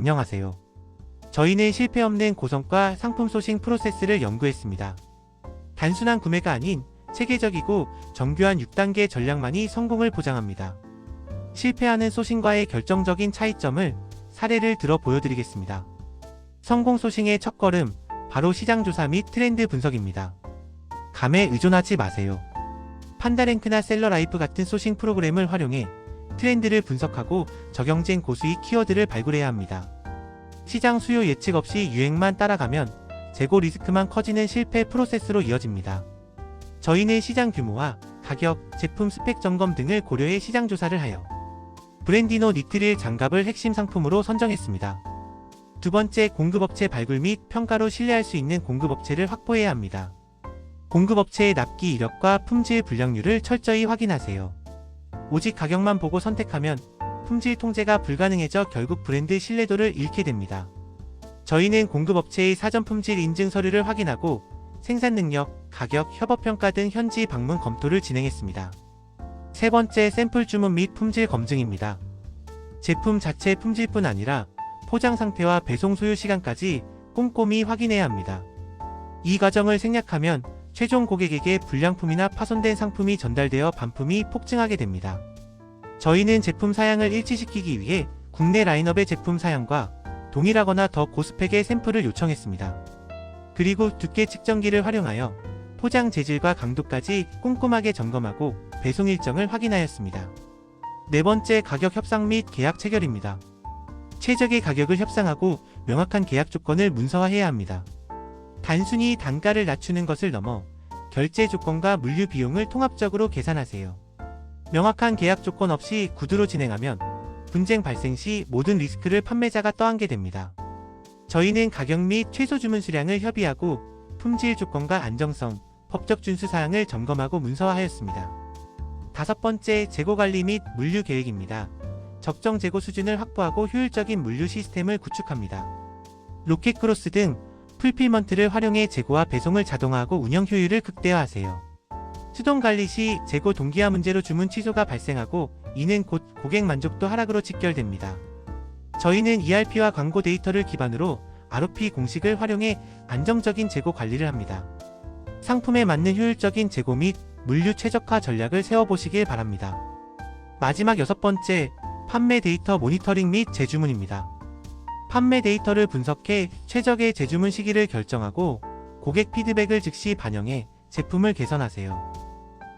안녕하세요. 저희는 실패 없는 고성과 상품 소싱 프로세스를 연구했습니다. 단순한 구매가 아닌 체계적이고 정교한 6단계 전략만이 성공을 보장합니다. 실패하는 소싱과의 결정적인 차이점을 사례를 들어 보여드리겠습니다. 성공 소싱의 첫걸음, 바로 시장 조사 및 트렌드 분석입니다. 감에 의존하지 마세요. 판다랭크나 셀러라이프 같은 소싱 프로그램을 활용해 트렌드를 분석하고 적용된 고수익 키워드를 발굴해야 합니다. 시장 수요 예측 없이 유행만 따라가면 재고 리스크만 커지는 실패 프로세스로 이어집니다. 저희는 시장 규모와 가격, 제품 스펙 점검 등을 고려해 시장 조사를 하여 브랜디노 니트릴 장갑을 핵심 상품으로 선정했습니다. 두 번째 공급업체 발굴 및 평가로 신뢰할 수 있는 공급업체를 확보해야 합니다. 공급업체의 납기 이력과 품질 불량률을 철저히 확인하세요. 오직 가격만 보고 선택하면 품질 통제가 불가능해져 결국 브랜드 신뢰도를 잃게 됩니다. 저희는 공급업체의 사전 품질 인증 서류를 확인하고 생산 능력, 가격, 협업 평가 등 현지 방문 검토를 진행했습니다. 세 번째 샘플 주문 및 품질 검증입니다. 제품 자체 품질뿐 아니라 포장 상태와 배송 소요 시간까지 꼼꼼히 확인해야 합니다. 이 과정을 생략하면 최종 고객에게 불량품이나 파손된 상품이 전달되어 반품이 폭증하게 됩니다. 저희는 제품 사양을 일치시키기 위해 국내 라인업의 제품 사양과 동일하거나 더 고스펙의 샘플을 요청했습니다. 그리고 두께 측정기를 활용하여 포장 재질과 강도까지 꼼꼼하게 점검하고 배송 일정을 확인하였습니다. 네 번째 가격 협상 및 계약 체결입니다. 최적의 가격을 협상하고 명확한 계약 조건을 문서화해야 합니다. 단순히 단가를 낮추는 것을 넘어 결제 조건과 물류 비용을 통합적으로 계산하세요. 명확한 계약 조건 없이 구두로 진행하면 분쟁 발생 시 모든 리스크를 판매자가 떠안게 됩니다. 저희는 가격 및 최소 주문 수량을 협의하고 품질 조건과 안정성, 법적 준수 사항을 점검하고 문서화하였습니다. 다섯 번째 재고 관리 및 물류 계획입니다. 적정 재고 수준을 확보하고 효율적인 물류 시스템을 구축합니다. 로켓 크로스 등 풀필먼트를 활용해 재고와 배송을 자동화하고 운영 효율을 극대화하세요. 수동 관리 시 재고 동기화 문제로 주문 취소가 발생하고 이는 곧 고객 만족도 하락으로 직결됩니다. 저희는 ERP와 광고 데이터를 기반으로 ROP 공식을 활용해 안정적인 재고 관리를 합니다. 상품에 맞는 효율적인 재고 및 물류 최적화 전략을 세워보시길 바랍니다. 마지막 여섯 번째, 판매 데이터 모니터링 및 재주문입니다. 판매 데이터를 분석해 최적의 재주문 시기를 결정하고 고객 피드백을 즉시 반영해 제품을 개선하세요.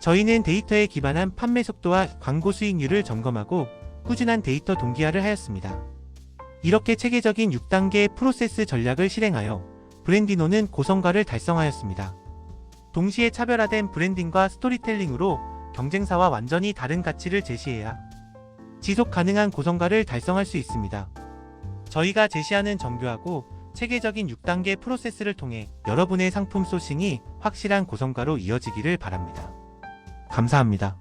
저희는 데이터에 기반한 판매 속도와 광고 수익률을 점검하고 꾸준한 데이터 동기화를 하였습니다. 이렇게 체계적인 6단계 프로세스 전략을 실행하여 브랜디노는 고성과를 달성하였습니다. 동시에 차별화된 브랜딩과 스토리텔링으로 경쟁사와 완전히 다른 가치를 제시해야 지속 가능한 고성과를 달성할 수 있습니다. 저희가 제시하는 정교하고 체계적인 6단계 프로세스를 통해 여러분의 상품 소싱이 확실한 고성과로 이어지기를 바랍니다. 감사합니다.